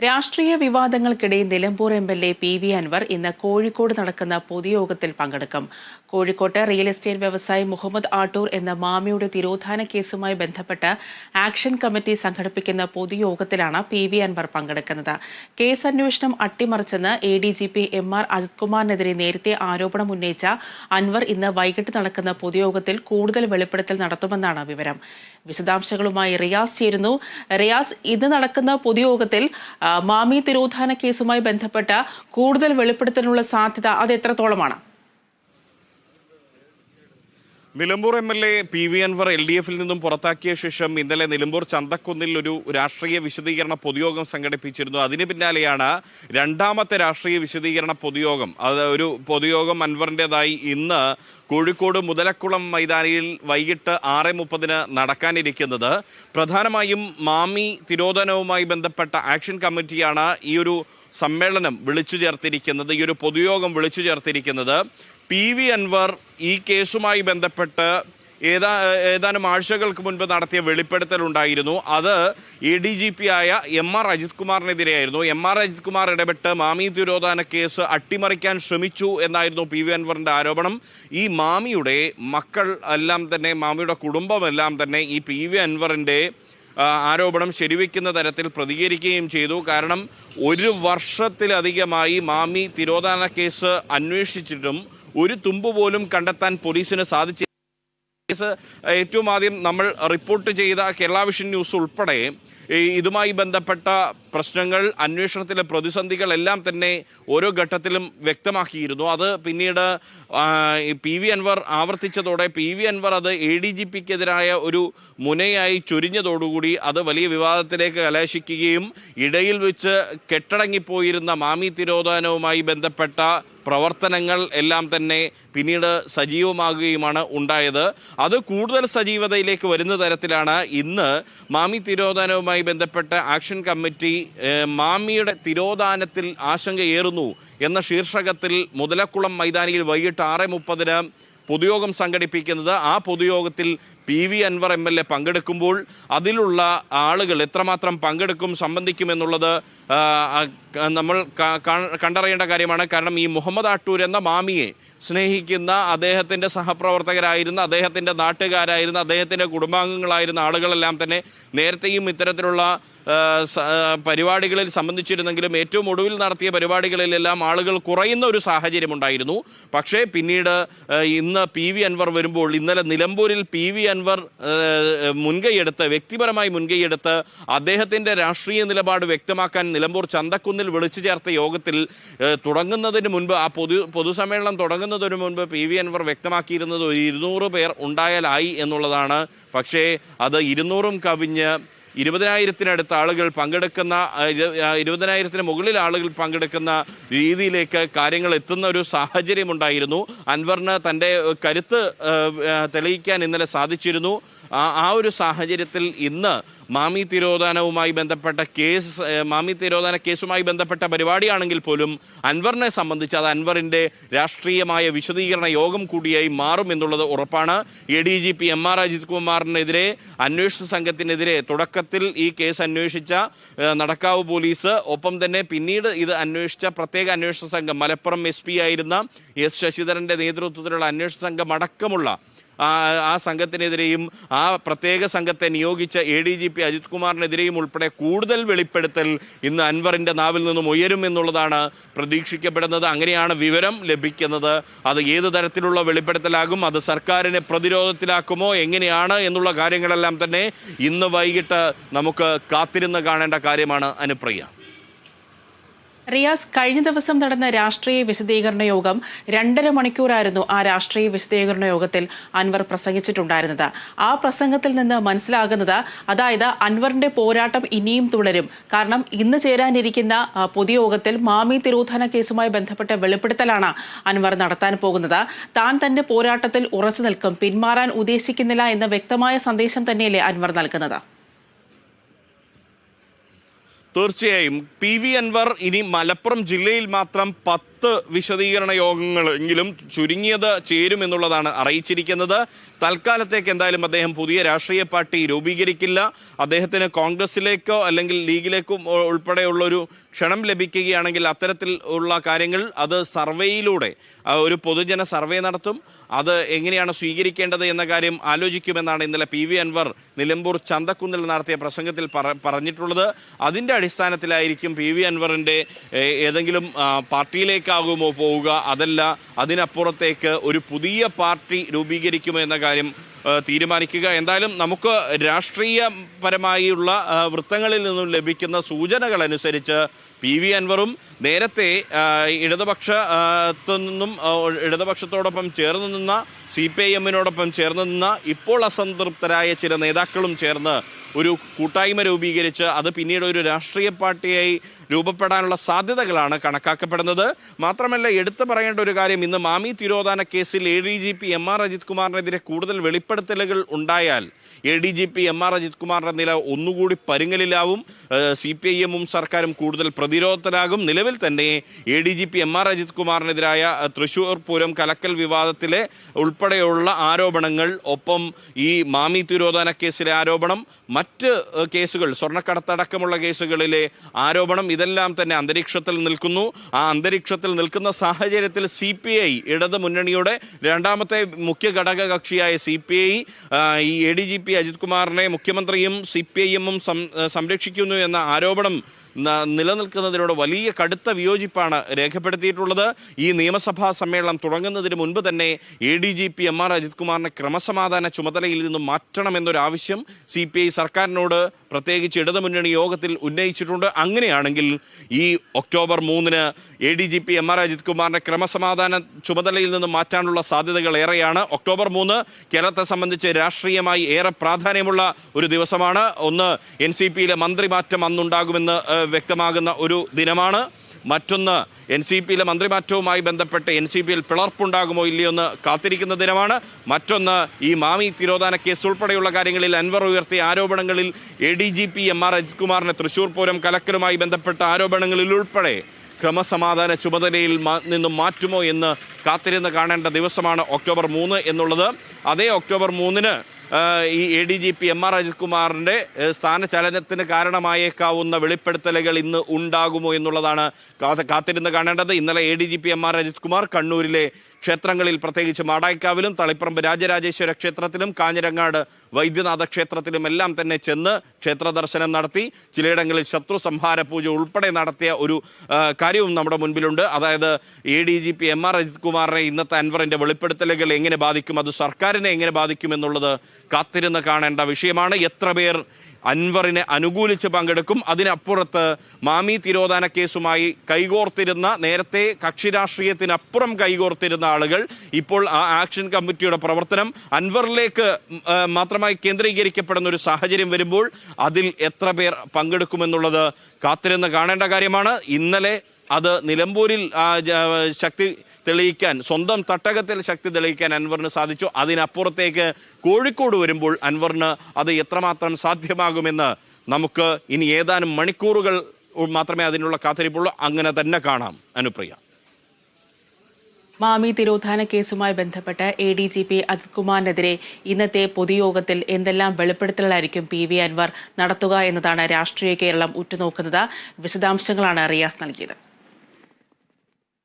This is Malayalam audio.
രാഷ്ട്രീയ വിവാദങ്ങൾക്കിടെ Nilambur M L A P V Anvar ഇന്ന് കോഴിക്കോട് നടക്കുന്ന പൊതുയോഗത്തിൽ പങ്കെടുക്കും. കോഴിക്കോട്ട് റിയൽ എസ്റ്റേറ്റ് വ്യവസായി മുഹമ്മദ് ആട്ടൂർ എന്ന മാമിയുടെ തിരോധാന കേസുമായി ബന്ധപ്പെട്ട് ആക്ഷൻ കമ്മിറ്റി സംഘടിപ്പിക്കുന്ന പൊതുയോഗത്തിലാണ് പി വി അൻവർ പങ്കെടുക്കുന്നത്. കേസ് അന്വേഷണം അട്ടിമറിച്ചെന്ന് A D G P M R Ajith കുമാറിനെതിരെ നേരത്തെ ആരോപണം ഉന്നയിച്ച അൻവർ ഇന്ന് വൈകിട്ട് നടക്കുന്ന പൊതുയോഗത്തിൽ കൂടുതൽ വെളിപ്പെടുത്തൽ നടത്തുമെന്നാണ് വിവരം. വിശദാംശങ്ങളുമായി റിയാസ് ചേരുന്നു. റിയാസ് ഇന്ന് നടക്കുന്ന പൊതുയോഗത്തിൽ മാമി തിരോധാന കേസുമായി ബന്ധപ്പെട്ട കൂടുതൽ വെളിപ്പെടുത്തലിനുള്ള സാധ്യത അത് എത്രത്തോളമാണ് Nilambur M L A P V Anvar L D എഫിൽ നിന്നും പുറത്താക്കിയ ശേഷം ഇന്നലെ നിലമ്പൂർ ചന്തക്കുന്നിൽ ഒരു രാഷ്ട്രീയ വിശദീകരണ പൊതുയോഗം സംഘടിപ്പിച്ചിരുന്നു. അതിന് പിന്നാലെയാണ് രണ്ടാമത്തെ രാഷ്ട്രീയ വിശദീകരണ പൊതുയോഗം. അത് ഒരു പൊതുയോഗം അൻവറിന്റെതായി ഇന്ന് കോഴിക്കോട് മുതലക്കുളം മൈതാനിയിൽ വൈകിട്ട് ആറ് മുപ്പതിന് നടക്കാനിരിക്കുന്നത്. പ്രധാനമായും മാമി തിരോധനവുമായി ബന്ധപ്പെട്ട ആക്ഷൻ കമ്മിറ്റിയാണ് ഈ ഒരു സമ്മേളനം വിളിച്ചു ചേർത്തിരിക്കുന്നത് ഈ ഒരു പൊതുയോഗം വിളിച്ചു ചേർത്തിരിക്കുന്നത് പി വി അൻവർ ഈ കേസുമായി ബന്ധപ്പെട്ട് ഏതാ ഏതാനും ആഴ്ചകൾക്ക് മുൻപ് നടത്തിയ വെളിപ്പെടുത്തലുണ്ടായിരുന്നു. അത് എ ഡി ജി പി ആയ എം ആർ അജിത് കുമാറിനെതിരെയായിരുന്നു. എം ആർ അജിത് കുമാർ ഇടപെട്ട് മാമി തിരോധാന കേസ് അട്ടിമറിക്കാൻ ശ്രമിച്ചു എന്നായിരുന്നു പി വി അൻവറിന്റെ ആരോപണം. ഈ മാമിയുടെ മക്കൾ എല്ലാം തന്നെ മാമിയുടെ കുടുംബമെല്ലാം തന്നെ ഈ പി വി അൻവറിന്റെ ആരോപണം ശരിവെക്കുന്ന തരത്തിൽ പ്രതികരിക്കുകയും ചെയ്തു. കാരണം ഒരു വർഷത്തിലധികമായി മാമി തിരോധാന കേസ് അന്വേഷിച്ചിട്ടും ഒരു തുമ്പ് പോലും കണ്ടെത്താൻ പോലീസിന് സാധിച്ചു കേസ് ഏറ്റവും ആദ്യം നമ്മൾ റിപ്പോർട്ട് ചെയ്ത കേരള വിഷൻ ന്യൂസ് ഉൾപ്പെടെ ഇതുമായി ബന്ധപ്പെട്ട പ്രശ്നങ്ങൾ അന്വേഷണത്തിലെ പ്രതിസന്ധികൾ എല്ലാം തന്നെ ഓരോ ഘട്ടത്തിലും വ്യക്തമാക്കിയിരുന്നു. അത് പിന്നീട് പി വി അൻവർ ആവർത്തിച്ചതോടെ പി വി അൻവർ അത് എ ഡി ജി പിക്കെതിരായ ഒരു മുനയായി ചൊരിഞ്ഞതോടുകൂടി അത് വലിയ വിവാദത്തിലേക്ക് കലാശിക്കുകയും ഇടയിൽ വെച്ച് കെട്ടടങ്ങിപ്പോയിരുന്ന മാമി തിരോധാനവുമായി ബന്ധപ്പെട്ട പ്രവർത്തനങ്ങൾ എല്ലാം തന്നെ പിന്നീട് സജീവമാകുകയുമാണ് ഉണ്ടായത്. അത് കൂടുതൽ സജീവതയിലേക്ക് വരുന്ന തരത്തിലാണ് ഇന്ന് മാമി തിരോധാനവുമായി ബന്ധപ്പെട്ട ആക്ഷൻ കമ്മിറ്റി മാമിയുടെ തിരോധാനത്തിൽ ആശങ്കയേറുന്നു എന്ന ശീർഷകത്തിൽ മുതലക്കുളം മൈതാനിയിൽ വൈകിട്ട് ആറ് മുപ്പതിന് പൊതുയോഗം സംഘടിപ്പിക്കുന്നത് ആ പൊതുയോഗത്തിൽ P V Anvar M L A പങ്കെടുക്കുമ്പോൾ അതിലുള്ള ആളുകൾ എത്രമാത്രം പങ്കെടുക്കും സംബന്ധിക്കുമെന്നുള്ളത് നമ്മൾ കണ്ടറിയേണ്ട കാര്യമാണ്. കാരണം ഈ മുഹമ്മദ് ആട്ടൂർ എന്ന മാമിയെ സ്നേഹിക്കുന്ന അദ്ദേഹത്തിന്റെ സഹപ്രവർത്തകരായിരുന്ന അദ്ദേഹത്തിന്റെ നാട്ടുകാരായിരുന്ന അദ്ദേഹത്തിന്റെ കുടുംബാംഗങ്ങളായിരുന്ന ആളുകളെല്ലാം തന്നെ നേരത്തെയും ഇത്തരത്തിലുള്ള പരിപാടികളിൽ സംബന്ധിച്ചിരുന്നെങ്കിലും ഏറ്റവും ഒടുവിൽ നടത്തിയ പരിപാടികളിലെല്ലാം ആളുകൾ കുറയുന്ന ഒരു സാഹചര്യം ഉണ്ടായിരുന്നു പക്ഷേ പിന്നീട് ഇന്ന് പി വി അൻവർ വരുമ്പോൾ ഇന്നലെ നിലമ്പൂരിൽ പി വി അൻവർ മുൻകൈയെടുത്ത് വ്യക്തിപരമായി മുൻകൈയെടുത്ത് അദ്ദേഹത്തിന്റെ രാഷ്ട്രീയ നിലപാട് വ്യക്തമാക്കാൻ നിലമ്പൂർ ചന്തക്കുന്നിൽ വിളിച്ചു ചേർത്ത യോഗത്തിൽ തുടങ്ങുന്നതിന് മുൻപ് ആ പൊതു പൊതുസമ്മേളനം തുടങ്ങുന്നതിന് മുൻപ് പി വി അൻവർ വ്യക്തമാക്കിയിരുന്നത് ഒരു ഇരുന്നൂറ് പേർ ഉണ്ടായാലായി എന്നുള്ളതാണ്. പക്ഷേ അത് ഇരുന്നൂറും കവിഞ്ഞ് ഇരുപതിനായിരത്തിനടുത്ത് ആളുകൾ പങ്കെടുക്കുന്ന ഇരുപതിനായിരത്തിന് മുകളിൽ ആളുകൾ പങ്കെടുക്കുന്ന രീതിയിലേക്ക് കാര്യങ്ങൾ എത്തുന്ന ഒരു സാഹചര്യമുണ്ടായിരുന്നു. അൻവറിന് തന്റെ കരുത്ത് തെളിയിക്കാൻ ഇന്നലെ സാധിച്ചിരുന്നു. ആ ഒരു സാഹചര്യത്തിൽ ഇന്ന് മാമി തിരോധാനവുമായി ബന്ധപ്പെട്ട കേസ് മാമി തിരോധാന കേസുമായി ബന്ധപ്പെട്ട പരിപാടിയാണെങ്കിൽ പോലും അൻവറിനെ സംബന്ധിച്ച് അത് അൻവറിന്റെ രാഷ്ട്രീയമായ വിശദീകരണ യോഗം കൂടിയായി മാറും എന്നുള്ളത് ഉറപ്പാണ്. A D G P M R Ajith കുമാറിനെതിരെ അന്വേഷണ സംഘത്തിനെതിരെ തുടക്കത്തിൽ ഈ കേസ് അന്വേഷിച്ച നടക്കാവ് പോലീസ് ഒപ്പം തന്നെ പിന്നീട് ഇത് അന്വേഷിച്ച പ്രത്യേക അന്വേഷണ സംഘം മലപ്പുറം എസ് പി ആയിരുന്ന എസ് ശശിധരന്റെ നേതൃത്വത്തിലുള്ള അന്വേഷണ സംഘം അടക്കമുള്ള ആ സംഘത്തിനെതിരെയും ആ പ്രത്യേക സംഘത്തെ നിയോഗിച്ച A D G P Ajith കുമാറിനെതിരെയും ഉൾപ്പെടെ കൂടുതൽ വെളിപ്പെടുത്തൽ ഇന്ന് അൻവറിന്റെ നാവിൽ നിന്നും ഉയരും എന്നുള്ളതാണ് പ്രതീക്ഷിക്കപ്പെടുന്നത്. അങ്ങനെയാണ് വിവരം ലഭിക്കുന്നത്. അത് ഏത് തരത്തിലുള്ള വെളിപ്പെടുത്തലാകും അത് സർക്കാരിനെ പ്രതിരോധത്തിലാക്കുമോ എങ്ങനെയാണ് എന്നുള്ള കാര്യങ്ങളെല്ലാം തന്നെ ഇന്ന് വൈകിട്ട് നമുക്ക് കാത്തിരുന്ന് കാണേണ്ട കാര്യമാണ് അനുപ്രിയ. റിയാസ് കഴിഞ്ഞ ദിവസം നടന്ന രാഷ്ട്രീയ വിശദീകരണ യോഗം രണ്ടര മണിക്കൂറായിരുന്നു ആ രാഷ്ട്രീയ വിശദീകരണ യോഗത്തിൽ അൻവർ പ്രസംഗിച്ചിട്ടുണ്ടായിരുന്നത്. ആ പ്രസംഗത്തിൽ നിന്ന് മനസ്സിലാകുന്നത് അതായത് അൻവറിന്റെ പോരാട്ടം ഇനിയും തുടരും. കാരണം ഇന്ന് ചേരാനിരിക്കുന്ന പൊതുയോഗത്തിൽ മാമി തിരോധാന കേസുമായി ബന്ധപ്പെട്ട വെളിപ്പെടുത്തലാണ് അൻവർ നടത്താൻ പോകുന്നത്. താൻ തന്റെ പോരാട്ടത്തിൽ ഉറച്ചു നിൽക്കും പിന്മാറാൻ ഉദ്ദേശിക്കുന്നില്ല എന്ന വ്യക്തമായ സന്ദേശം തന്നെയല്ലേ അൻവർ നൽകുന്നത്. തീർച്ചയായും പി വി അൻവർ ഇനി മലപ്പുറം ജില്ലയിൽ മാത്രം പത്ത് വിശദീകരണ യോഗങ്ങൾ എങ്കിലും ചുരുങ്ങിയത് ചേരുമെന്നുള്ളതാണ് അറിയിച്ചിരിക്കുന്നത്. തൽക്കാലത്തേക്ക് എന്തായാലും അദ്ദേഹം പുതിയ രാഷ്ട്രീയ പാർട്ടി രൂപീകരിക്കില്ല. അദ്ദേഹത്തിന് കോൺഗ്രസിലേക്കോ അല്ലെങ്കിൽ ലീഗിലേക്കോ ഉൾപ്പെടെയുള്ള ഒരു ക്ഷണം ലഭിക്കുകയാണെങ്കിൽ അത്തരത്തിൽ ഉള്ള കാര്യങ്ങൾ അത് സർവേയിലൂടെ ഒരു പൊതുജന സർവേ നടത്തും. അത് എങ്ങനെയാണ് സ്വീകരിക്കേണ്ടത് എന്ന കാര്യം ആലോചിക്കുമെന്നാണ് ഇന്നലെ പി വി അൻവർ നിലമ്പൂർ ചന്തക്കുന്നിൽ നടത്തിയ പ്രസംഗത്തിൽ പറ പറഞ്ഞിട്ടുള്ളത്. അതിന്റെ അടിസ്ഥാനത്തിലായിരിക്കും പി വി അൻവറിന്റെ ഏതെങ്കിലും പാർട്ടിയിലേക്കാകുമോ പോവുക അതല്ല അതിനപ്പുറത്തേക്ക് ഒരു പുതിയ പാർട്ടി രൂപീകരിക്കുമോ എന്ന കാര്യം തീരുമാനിക്കുക. എന്തായാലും നമുക്ക് രാഷ്ട്രീയപരമായുള്ള വൃത്തങ്ങളിൽ നിന്നും ലഭിക്കുന്ന സൂചനകൾ അനുസരിച്ച് പി വി അൻവറും നേരത്തെ ഇടതുപക്ഷത്തു ഇടതുപക്ഷ നിന്നും ഇടതുപക്ഷത്തോടൊപ്പം ചേർന്ന് നിന്ന സി പി ഐ എമ്മിനോടൊപ്പം ചേർന്ന് നിന്ന ഇപ്പോൾ അസംതൃപ്തരായ ചില നേതാക്കളും ചേർന്ന് ഒരു കൂട്ടായ്മ രൂപീകരിച്ച് അത് പിന്നീട് ഒരു രാഷ്ട്രീയ പാർട്ടിയായി രൂപപ്പെടാനുള്ള സാധ്യതകളാണ് കണക്കാക്കപ്പെടുന്നത്. മാത്രമല്ല എടുത്തു പറയേണ്ട ഒരു കാര്യം ഇന്ന് മാമി തിരോധാന കേസിൽ A D G P M R Ajith കുമാറിനെതിരെ കൂടുതൽ വെളിപ്പെടുത്തലുകൾ ഉണ്ടായാൽ A D G P M R Ajith കുമാറിന്റെ നില ഒന്നുകൂടി പരുങ്ങലിലാവും. സി പി ഐ എമ്മും സർക്കാരും കൂടുതൽ പ്രതിരോധത്തിലാകും. നിലവിൽ തന്നെ A D G P M R Ajith കുമാറിനെതിരായ Thrissur Pooram കലക്കൽ വിവാദത്തിലെ ഉൾപ്പെടെയുള്ള ആരോപണങ്ങൾ ഒപ്പം ഈ മാമി തിരോധാന കേസിലെ ആരോപണം മറ്റ് കേസുകൾ സ്വർണക്കടത്തടക്കമുള്ള കേസുകളിലെ ആരോപണം ഇതെല്ലാം തന്നെ അന്തരീക്ഷത്തിൽ നിൽക്കുന്നു. ആ അന്തരീക്ഷത്തിൽ നിൽക്കുന്ന സാഹചര്യത്തിൽ സി പി ഐ ഇടത് മുന്നണിയുടെ രണ്ടാമത്തെ മുഖ്യ ഘടക കക്ഷിയായ സി പി ഐ ഈ A D G P Ajith കുമാറിനെ മുഖ്യമന്ത്രിയും സി പി ഐ എമ്മും സംരക്ഷിക്കുന്നു എന്ന ആരോപണം നിലനിൽക്കുന്നതിനോട് വലിയ കടുത്ത വിയോജിപ്പാണ് രേഖപ്പെടുത്തിയിട്ടുള്ളത്. ഈ നിയമസഭാ സമ്മേളനം തുടങ്ങുന്നതിന് മുൻപ് തന്നെ A D G P M R Ajith കുമാറിനെ ക്രമസമാധാന ചുമതലയിൽ നിന്നും മാറ്റണമെന്നൊരാവശ്യം സി പി ഐ സർക്കാരിനോട് പ്രത്യേകിച്ച് ഇടതുമുന്നണി യോഗത്തിൽ ഉന്നയിച്ചിട്ടുണ്ട്. അങ്ങനെയാണെങ്കിൽ ഈ ഒക്ടോബർ മൂന്നിന് A D G P M R Ajith കുമാറിനെ ക്രമസമാധാന ചുമതലയിൽ നിന്ന് മാറ്റാനുള്ള സാധ്യതകൾ ഏറെയാണ്. ഒക്ടോബർ മൂന്ന് കേരളത്തെ സംബന്ധിച്ച് രാഷ്ട്രീയമായി ഏറെ പ്രാധാന്യമുള്ള ഒരു ദിവസമാണ്. ഒന്ന് എൻ സി പിയിലെ മന്ത്രിമാറ്റം അന്നുണ്ടാകുമെന്ന് വ്യക്തമാകുന്ന ഒരു ദിനമാണ്. മറ്റൊന്ന് എൻ സി പിയിലെ മന്ത്രിമാറ്റവുമായി ബന്ധപ്പെട്ട് എൻ സി പിയിൽ പിളർപ്പുണ്ടാകുമോ ഇല്ലയോ എന്ന് കാത്തിരിക്കുന്ന ദിനമാണ്. മറ്റൊന്ന് ഈ മാമി തിരോധാന കേസ് ഉൾപ്പെടെയുള്ള കാര്യങ്ങളിൽ അൻവർ ഉയർത്തിയ ആരോപണങ്ങളിൽ A D G P M R Ajith കുമാറിനെ തൃശൂർ പൂരം കലക്കലുമായി ബന്ധപ്പെട്ട ആരോപണങ്ങളിൽ ഉൾപ്പെടെ ക്രമസമാധാന ചുമതലയിൽ നിന്നും മാറ്റുമോ എന്ന് കാത്തിരുന്ന് കാണേണ്ട ദിവസമാണ് ഒക്ടോബർ മൂന്ന് എന്നുള്ളത്. അതേ ഒക്ടോബർ മൂന്നിന് ഈ A D G P M R അജിത്കുമാറിന്റെ സ്ഥാനചലനത്തിന് കാരണമായേക്കാവുന്ന വെളിപ്പെടുത്തലുകൾ ഇന്ന് ഉണ്ടാകുമോ എന്നുള്ളതാണ് കാത്ത് കാത്തിരുന്ന് കാണേണ്ടത്. ഇന്നലെ A D G P M R Ajith Kumar കണ്ണൂരിലെ ക്ഷേത്രങ്ങളിൽ പ്രത്യേകിച്ച് മാടായിക്കാവിലും തളിപ്പറമ്പ് രാജരാജേശ്വര ക്ഷേത്രത്തിലും കാഞ്ഞിരങ്ങാട് വൈദ്യനാഥ ക്ഷേത്രത്തിലും എല്ലാം തന്നെ ചെന്ന് ക്ഷേത്ര ദർശനം നടത്തി. ചിലയിടങ്ങളിൽ ശത്രു സംഹാര പൂജ ഉൾപ്പെടെ നടത്തിയ ഒരു കാര്യവും നമ്മുടെ മുൻപിലുണ്ട്. അതായത് A D G P M R Ajith കുമാറിനെ ഇന്നത്തെ അൻവറിന്റെ വെളിപ്പെടുത്തലുകൾ എങ്ങനെ ബാധിക്കും അത് സർക്കാരിനെ എങ്ങനെ ബാധിക്കും എന്നുള്ളത് കാത്തിരുന്ന് കാണേണ്ട വിഷയമാണ്. എത്ര പേർ അൻവറിനെ അനുകൂലിച്ച് പങ്കെടുക്കും. അതിനപ്പുറത്ത് മാമി തിരോധാന കേസുമായി കൈകോർത്തിരുന്ന നേരത്തെ കക്ഷി രാഷ്ട്രീയത്തിനപ്പുറം കൈകോർത്തിരുന്ന ആളുകൾ ഇപ്പോൾ ആ ആക്ഷൻ കമ്മിറ്റിയുടെ പ്രവർത്തനം അൻവറിലേക്ക് മാത്രമായി കേന്ദ്രീകരിക്കപ്പെടുന്ന ഒരു സാഹചര്യം വരുമ്പോൾ അതിൽ എത്ര പേർ പങ്കെടുക്കുമെന്നുള്ളത് കാത്തിരുന്ന് കാണേണ്ട കാര്യമാണ്. ഇന്നലെ അത് നിലമ്പൂരിൽ ശക്തി തെളിയിക്കാൻ സ്വന്തം തട്ടകത്തിൽ ശക്തി തെളിയിക്കാൻ അൻവറിന് സാധിച്ചു. അതിനപ്പുറത്തേക്ക് കോഴിക്കോട് വരുമ്പോൾ അൻവറിന് അത് എത്രമാത്രം സാധ്യമാകുമെന്ന് നമുക്ക് ഇനി ഏതാനും മണിക്കൂറുകൾ മാത്രമേ അതിനുള്ള കാത്തിരിപ്പുള്ളൂ. അങ്ങനെ തന്നെ കാണാം. അനുപ്രിയ. മാമി തിരോധാന കേസുമായി ബന്ധപ്പെട്ട് A D G P Ajith കുമാറിനെതിരെ ഇന്നത്തെ പൊതുയോഗത്തിൽ എന്തെല്ലാം വെളിപ്പെടുത്തലായിരിക്കും പി വി അൻവർ നടത്തുക എന്നതാണ് രാഷ്ട്രീയ കേരളം ഉറ്റുനോക്കുന്നത്. വിശദാംശങ്ങളാണ് റിയാസ് നൽകിയത്.